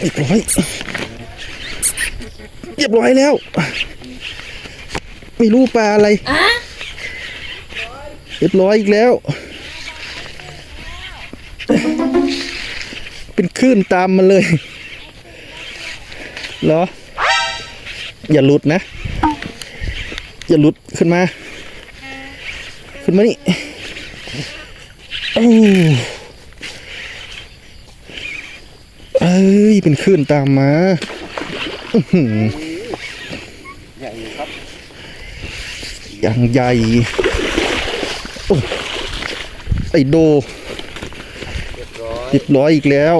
เรียบร้อย เรียบร้อยแล้ว ไม่รู้ปลาอะไรเรียบร้อยอีกแล้ว เป็นคลื่นตามมาเลย เหรอ อย่าหลุดนะ อย่าหลุดขึ้นมา ขึ้นมานี่โอ้ เอ้ย เป็นคลื่นตามมาอื้อหือใหญ่อยู่ครับอย่างใหญ่โอ้ไอโดเรียบร้อยเรียบร้อยอีกแล้ว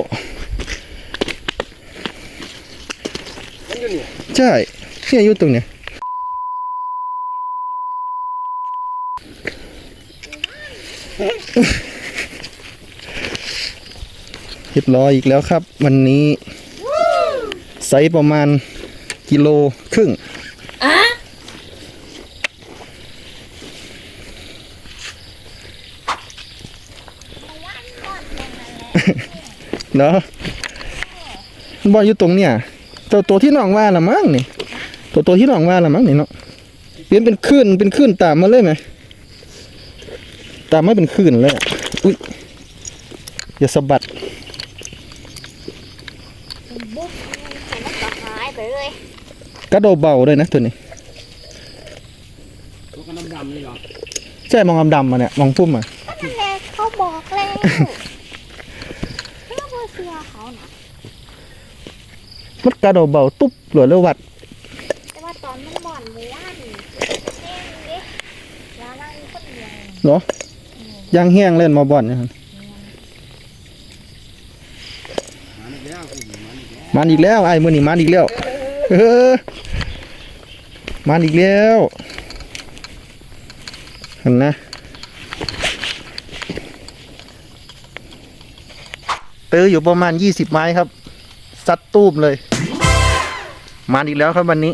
มันอยู่นี่ใช่เนี่ยอยู่ตรงเนี้ย เรียบร้อยอีกแล้วครับ วันนี้ไซส์ประมาณกิโลครึ่งเนาะบอลอยู่ตรงเนี่ยตัวตัวที่น้องว่าละมั้งนี่ ตัวตัวที่น้องว่าละมั้งนี่เนาะเปลี่ยนเป็นคลื่นเป็นคลื่นตามมาเลยไหมตามมาเป็นคลื่นเลยอะอุ้ยอย่าสะบัด บุ๊บมันก็หาย ไปเลยกระโดดเบาเลยนะตัวนี้ตัวกันดำๆนี่เหรอใช่มองดำๆมาเนี่ยมองพุ่มอะนั่นแหละเขาบอกแล้วเขาบอกเสือเขานะมันกระโดดเบาตุ๊บหลวเลยวัดแต่ว่าตอนมันบ่อนหมู่บ้านนี่แห้งเด็กยานั่งคนเดียวเนาะยางแห้งเล่นมาบ่อนเนี่ยครับมาอีกแล้วคุณมาอีกแล้วมันอีกแล้วไอ้มือนี่มันอีกแล้ว เออมันอีกแล้วเห็นนะตื้ออยู่ประมาณยี่สิบไม้ครับซัดตูมเลย มาอีกแล้วครับวันนี้